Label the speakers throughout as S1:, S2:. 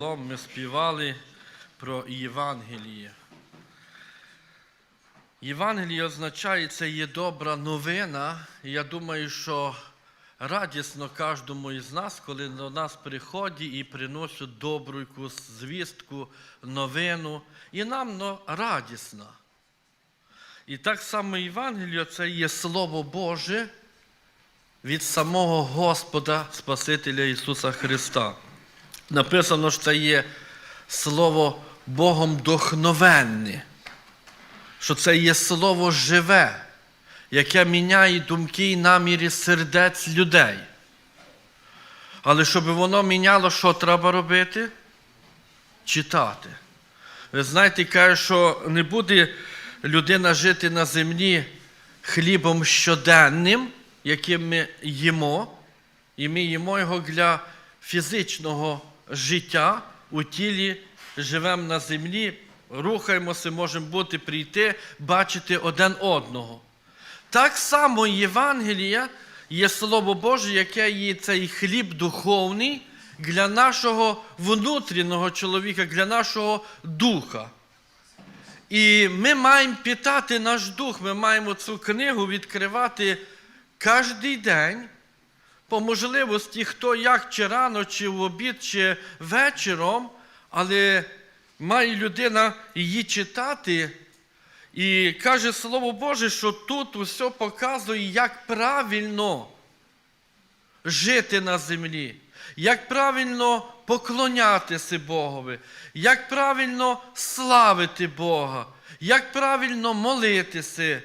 S1: Ми співали про Євангеліє. Євангеліє означає, це є добра новина. Я думаю, що радісно кожному із нас, коли до нас приходять і приносять добру якусь звістку, новину. І нам ну, радісно. І так само Євангеліє це є Слово Боже від самого Господа Спасителя Ісуса Христа. Написано, що це є слово Богом дохновенне, що це є слово живе, яке міняє думки і наміри сердець людей. Але щоб воно міняло, що треба робити? Читати. Ви знаєте, каже, що не буде людина жити на землі хлібом щоденним, яким ми їмо, і ми їмо його для фізичного життя у тілі, живемо на землі, рухаємося, можемо бути, прийти, бачити один одного. Так само Євангелія є Слово Боже, яке є цей хліб духовний для нашого внутрішнього чоловіка, для нашого духа. І ми маємо питати наш дух, ми маємо цю книгу відкривати кожен день, по можливості, хто як, чи рано, чи в обід, чи вечором, але має людина її читати. І каже Слово Боже, що тут усе показує, як правильно жити на землі, як правильно поклонятися Богові, як правильно славити Бога, як правильно молитися,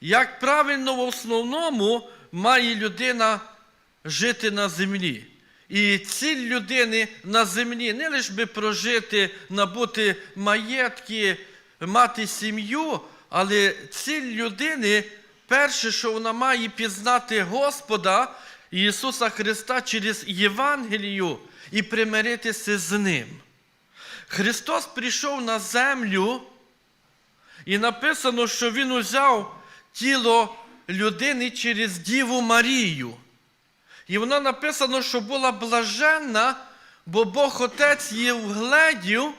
S1: як правильно в основному має людина жити на землі. І ціль людини на землі не лише би прожити, набути маєтки, мати сім'ю, але ціль людини, перше, що вона має пізнати Господа Ісуса Христа через Євангелію і примиритися з Ним. Христос прийшов на землю, і написано, що Він узяв тіло людини через Діву Марію. І воно написано, що була блаженна, бо Бог Отець її вгледів,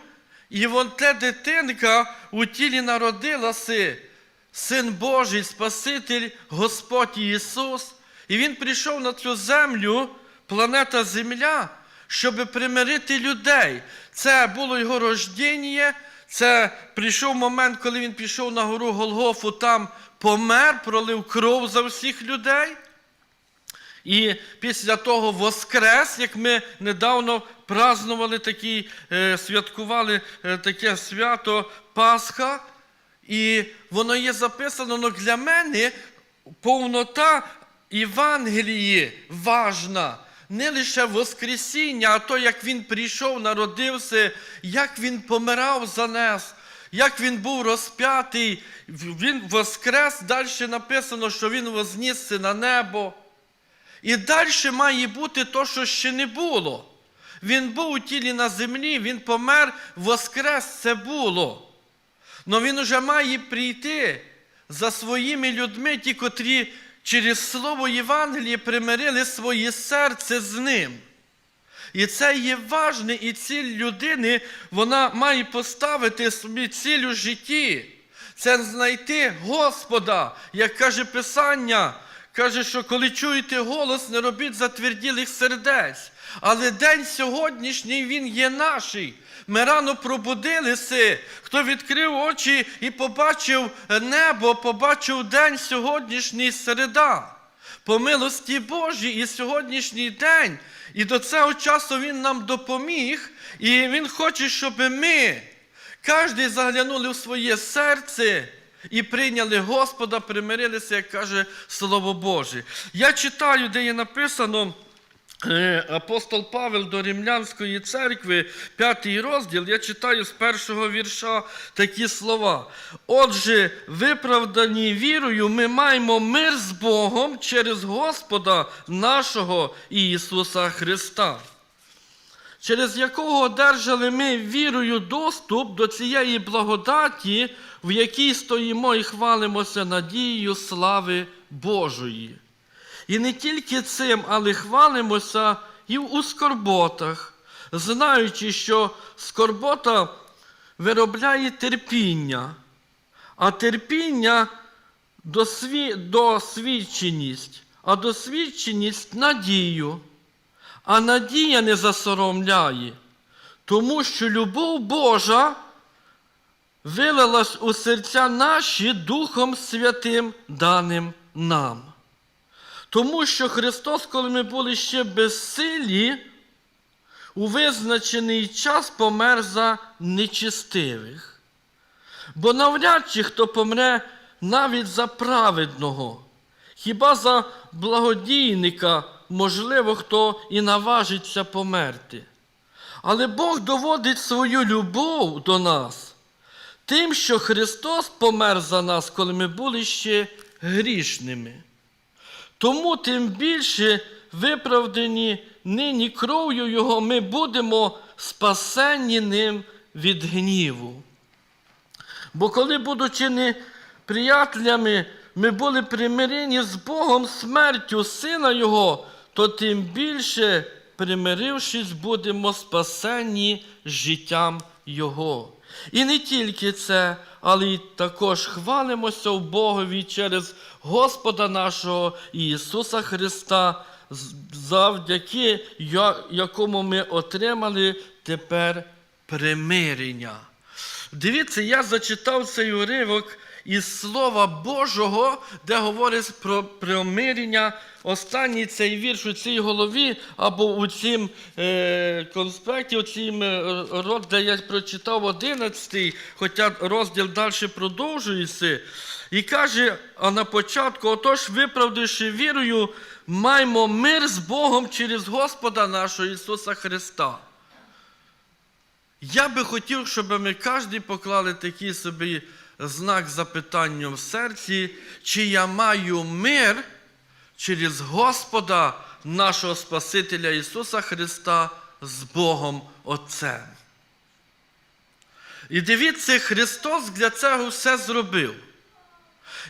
S1: і вон те дитинка у тілі народилася, Син Божий, Спаситель, Господь Ісус. І Він прийшов на цю землю, планета Земля, щоб примирити людей. Це було його рождення, це прийшов момент, коли він пішов на гору Голгофу, там помер, пролив кров за всіх людей. І після того Воскрес, як ми недавно празнували такі, е, святкували е, таке свято Пасха, і воно є записано, але для мене повнота Євангелії важна. Не лише Воскресіння, а то, як він прийшов, народився, як він помирав за нас, як він був розп'ятий, він воскрес, далі написано, що він вознісся на небо. І далі має бути то, що ще не було. Він був у тілі на землі, він помер, воскрес це було. Но він уже має прийти за своїми людьми, ті, котрі через Слово Євангеліє примирили своє серце з ним. І це є важне, і ціль людини, вона має поставити собі ціль у житті. Це знайти Господа, як каже Писання. Каже, що коли чуєте голос, не робіть затверділих сердець. Але день сьогоднішній він є наший. Ми рано пробудилися. Хто відкрив очі і побачив небо, побачив день сьогоднішній середа. По милості Божій і сьогоднішній день. І до цього часу Він нам допоміг, і Він хоче, щоб ми, кожен заглянули в своє серце. І прийняли Господа, примирилися, як каже Слово Боже. Я читаю, де є написано е, апостол Павел до Римлянської церкви, п'ятий розділ, я читаю з першого вірша такі слова. Отже, виправдані вірою, ми маємо мир з Богом через Господа нашого Ісуса Христа через якого одержали ми вірою доступ до цієї благодаті, в якій стоїмо і хвалимося надією слави Божої. І не тільки цим, але хвалимося і в скорботах, знаючи, що скорбота виробляє терпіння, а терпіння досвідченість, а досвідченість надію, а надія не засоромляє, тому що любов Божа вилилась у серця наші Духом Святим даним нам. Тому що Христос, коли ми були ще безсилі, у визначений час помер за нечистивих. Бо навряд чи хто помре навіть за праведного, хіба за благодійника, можливо, хто і наважиться померти. Але Бог доводить свою любов до нас тим, що Христос помер за нас, коли ми були ще грішними. Тому тим більше виправдані нині кров'ю Його ми будемо спасені ним від гніву. Бо коли, будучи не приятелями, ми були примирені з Богом смертю Сина Його, то тим більше, примирившись, будемо спасені життям Його. І не тільки це, але й також хвалимося в Богові через Господа нашого Ісуса Христа, завдяки якому ми отримали тепер примирення. Дивіться, я зачитав цей уривок із Слова Божого, де говорить про примирення. Останній цей вірш у цій голові або у цім е, конспекті, у цім е, род, де я прочитав 11, хоча розділ далі продовжується. І каже, а на початку, отож, виправдавши вірою, маємо мир з Богом через Господа нашого Ісуса Христа. Я би хотів, щоб ми кожен поклали такий собі знак запитання в серці, чи я маю мир через Господа нашого Спасителя Ісуса Христа з Богом Отцем. І дивіться, Христос для цього все зробив.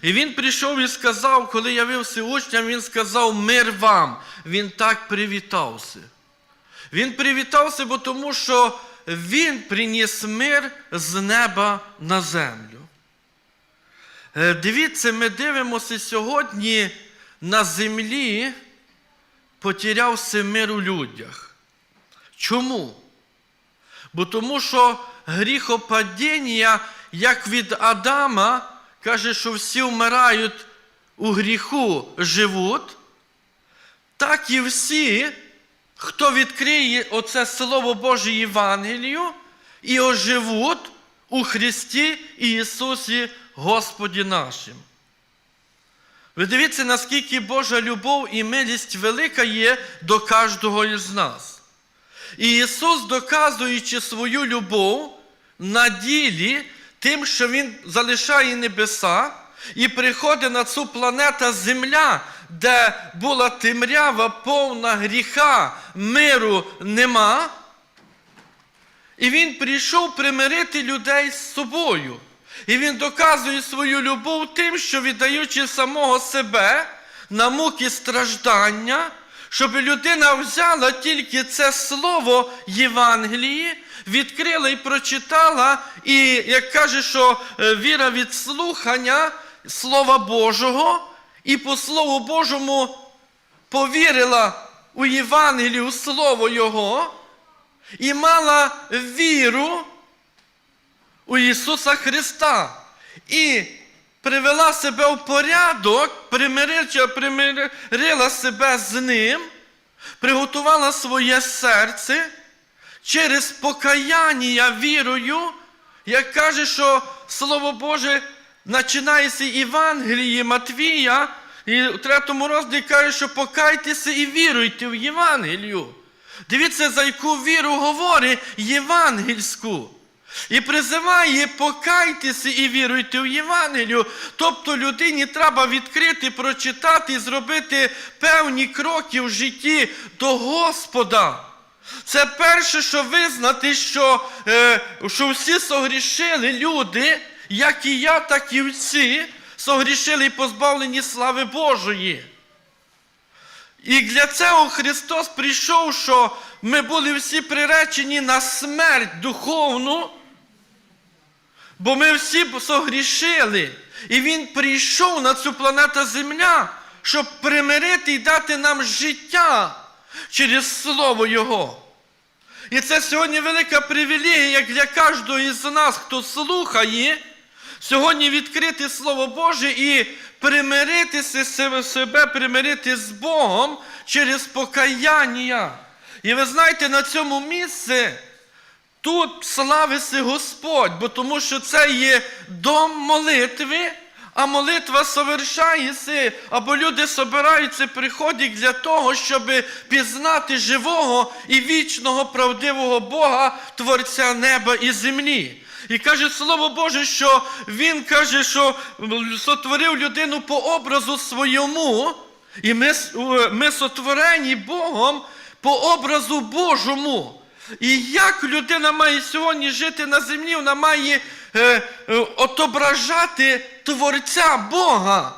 S1: І Він прийшов і сказав, коли явився учням, Він сказав мир вам. Він так привітався. Він привітався, бо тому що Він приніс мир з неба на землю. Е, Дивіться, ми дивимося сьогодні на землі потерявся мир у людях. Чому? Бо тому що гріхопадіння, як від Адама, каже, що всі вмирають у гріху живуть, так і всі, хто відкриє оце Слово Боже Євангелію, і оживуть у Христі Ісусі Господі нашим. Ви дивіться, наскільки Божа любов і милість велика є до кожного із нас. І Ісус, доказуючи свою любов на ділі, тим, що Він залишає небеса і приходить на цю планету Земля, де була темрява, повна гріха, миру нема. І Він прийшов примирити людей з собою. І він доказує свою любов тим, що віддаючи самого себе на муки страждання, щоб людина взяла тільки це слово Євангелії, відкрила і прочитала, і як каже, що е, віра від слухання Слова Божого, і по Слову Божому повірила у Євангелію, Слово Його, і мала віру у Ісуса Христа і привела себе в порядок, примирила, примирила себе з Ним, приготувала своє серце через покаяння вірою, як каже, що Слово Боже починається Євангелії Матвія, і в третьому розділі каже, що покайтеся і віруйте в Євангелію. Дивіться, за яку віру говорить євангельську. І призиває покайтеся і віруйте в Євангелію. Тобто людині треба відкрити, прочитати і зробити певні кроки в житті до Господа. Це перше, що визнати, що, е, що всі согрішили люди, як і я, так і всі, согрішили і позбавлені слави Божої. І для цього Христос прийшов, що ми були всі приречені на смерть духовну, бо ми всі согрішили. І Він прийшов на цю планету Земля, щоб примирити і дати нам життя через Слово Його. І це сьогодні велика привілегія для кожного із нас, хто слухає, сьогодні відкрити Слово Боже і примиритися себе- себе, примирити з Богом через покаяння. І ви знаєте, на цьому місці тут славиться Господь, бо тому що це є дом молитви, а молитва совершається, або люди собираються, приходять для того, щоб пізнати живого і вічного правдивого Бога, Творця неба і землі. І каже Слово Боже, що Він каже, що сотворив людину по образу своєму, і ми, ми сотворені Богом по образу Божому. І як людина має сьогодні жити на землі, вона має е, е, отображати Творця Бога,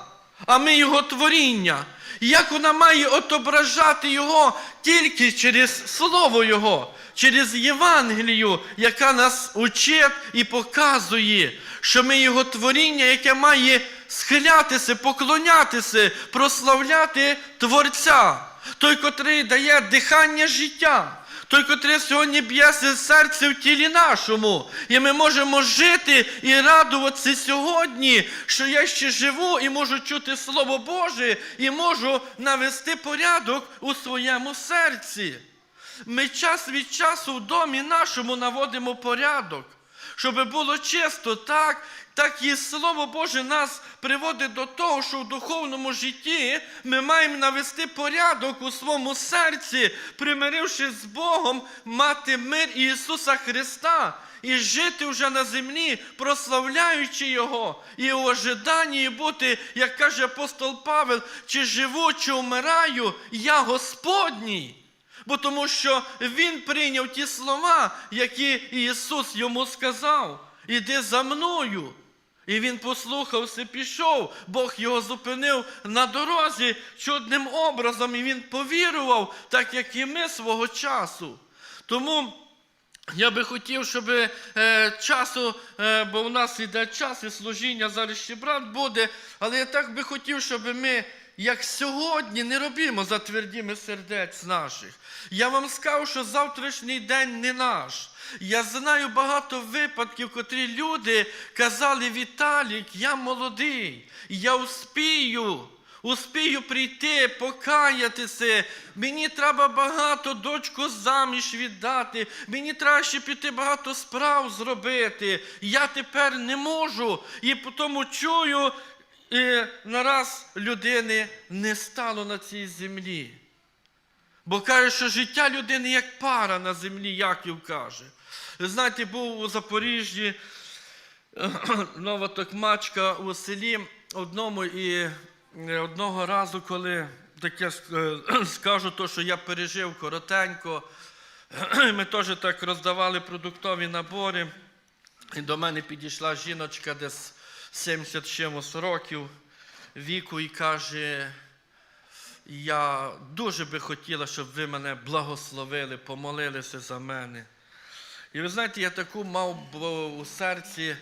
S1: а ми Його творіння. Як вона має отображати Його тільки через Слово Його, через Євангелію, яка нас учить і показує, що ми Його творіння, яке має схилятися, поклонятися, прославляти Творця, той, котрий дає дихання життя. Той, котрий сьогодні б'ється серце в тілі нашому, і ми можемо жити і радуватися сьогодні, що я ще живу і можу чути Слово Боже, і можу навести порядок у своєму серці. Ми час від часу в домі нашому наводимо порядок, щоб було чисто, так, так і Слово Боже нас приводить до того, що в духовному житті ми маємо навести порядок у своєму серці, примиривши з Богом, мати мир Ісуса Христа. І жити вже на землі, прославляючи Його, і у ожиданні бути, як каже апостол Павел, чи живу, чи вмираю, я Господній. Бо тому що Він прийняв ті слова, які Ісус йому сказав. Іди за мною. І він послухався, пішов. Бог його зупинив на дорозі чудним образом, і він повірував, так як і ми свого часу. Тому я би хотів, щоб е, часу, е, бо у нас йде час і служіння, зараз ще брат буде, але я так би хотів, щоб ми, як сьогодні, не робимо за твердіми сердець наших. Я вам скажу, що завтрашній день не наш. Я знаю багато випадків, котрі люди казали, Віталік, я молодий, я успію. Успію прийти, покаятися. Мені треба багато дочку заміж віддати. Мені треба ще піти багато справ зробити. Я тепер не можу. І тому чую, і нараз людини не стало на цій землі. Бо каже, що життя людини як пара на землі, Яків каже. Знаєте, був у Запоріжжі нова токмачка у селі одному і одного разу, коли таке е, скажу, то, що я пережив коротенько, ми теж так роздавали продуктові набори. І до мене підійшла жіночка десь 70 чимось років віку і каже, я дуже би хотіла, щоб ви мене благословили, помолилися за мене. І ви знаєте, я таку мав у серці,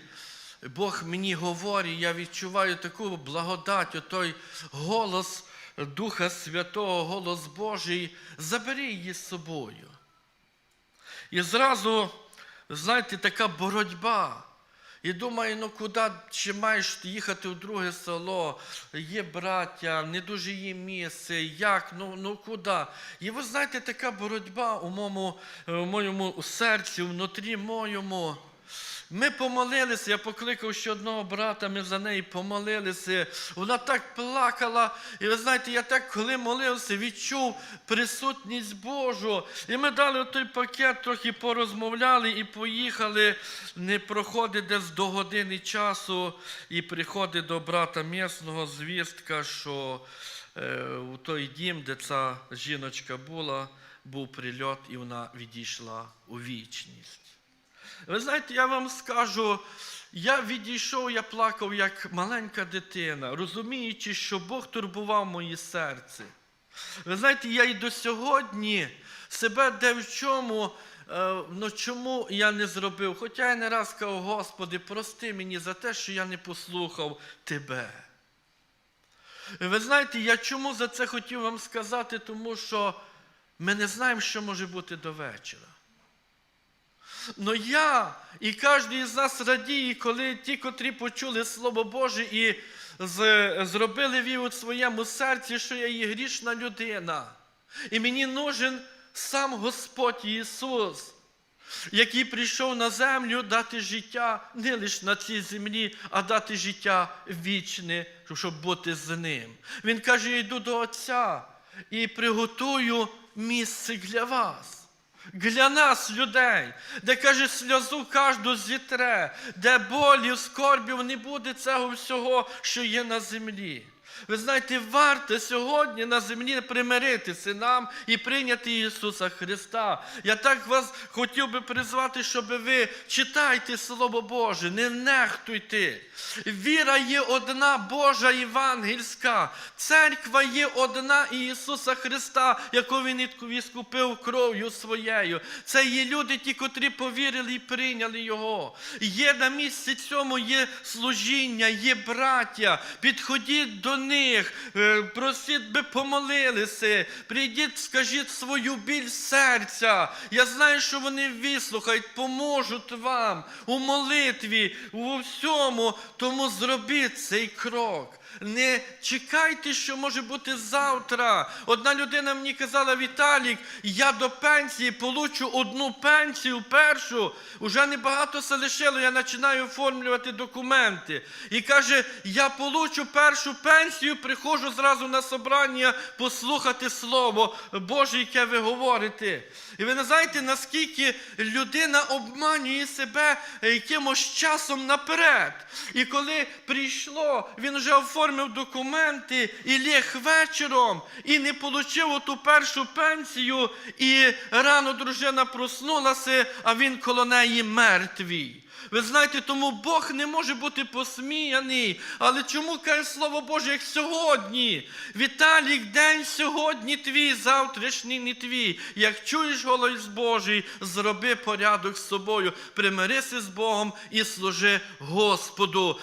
S1: Бог мені говорить, я відчуваю таку благодать, той голос Духа Святого, голос Божий, забери її з собою. І зразу, знаєте, така боротьба. І думаю, ну куди ще маєш їхати в друге село, є браття, не дуже є місце, як, ну, ну куди? І ви знаєте, така боротьба у моєму, у моєму серці, внутрі моєму. Ми помолилися, я покликав ще одного брата, ми за неї помолилися. Вона так плакала. І ви знаєте, я так, коли молився, відчув присутність Божу. І ми дали той пакет, трохи порозмовляли і поїхали. Не проходить десь до години часу, і приходить до брата місного звістка, що е, у той дім, де ця жіночка була, був прильот, і вона відійшла у вічність. Ви знаєте, я вам скажу, я відійшов, я плакав як маленька дитина, розуміючи, що Бог турбував моє серце. Ви знаєте, я і до сьогодні себе де в чому, е, ну чому я не зробив? Хоча я не раз казав, Господи, прости мені за те, що я не послухав Тебе. Ви знаєте, я чому за це хотів вам сказати, тому що ми не знаємо, що може бути до вечора. Но я і кожен із нас радіє, коли ті, котрі почули Слово Боже і зробили віру в своєму серці, що я є грішна людина. І мені нужен сам Господь Ісус, який прийшов на землю дати життя не лише на цій землі, а дати життя вічне, щоб бути з ним. Він каже: я йду до Отця і приготую місце для вас. Для нас, людей, де каже, сльозу кожну зітре, де болів, скорбів не буде цього всього, що є на землі. Ви знаєте, варто сьогодні на землі примиритися нам і прийняти Ісуса Христа. Я так вас хотів би призвати, щоб ви читайте Слово Боже, не нехтуйте. Віра є одна Божа євангельська. Церква є одна Ісуса Христа, яку Він відкупив кров'ю своєю. Це є люди, ті, котрі повірили і прийняли Його. Є на місці цьому є служіння, є браття. Підходіть до них, е, просіть би помолилися. Прийдіть, скажіть свою біль серця. Я знаю, що вони вислухають, поможуть вам у молитві, у всьому. Тому зробіть цей крок. Не чекайте, що може бути завтра. Одна людина мені казала, Віталік, я до пенсії получу одну пенсію першу. Уже небагато се лишило, я починаю оформлювати документи. І каже, я получу першу пенсію, приходжу зразу на собрання послухати Слово Боже, яке ви говорите. І ви не знаєте, наскільки людина обманює себе якимось часом наперед. І коли прийшло, він вже оформив документи і ліг вечором, і не отримав ту першу пенсію, і рано дружина проснулася, а він коло неї мертвий. Ви знаєте, тому Бог не може бути посміяний. Але чому каже Слово Боже, як сьогодні? Віталік, день сьогодні твій, завтрашній не твій. Як чуєш голос Божий, зроби порядок з собою, примирися з Богом і служи Господу.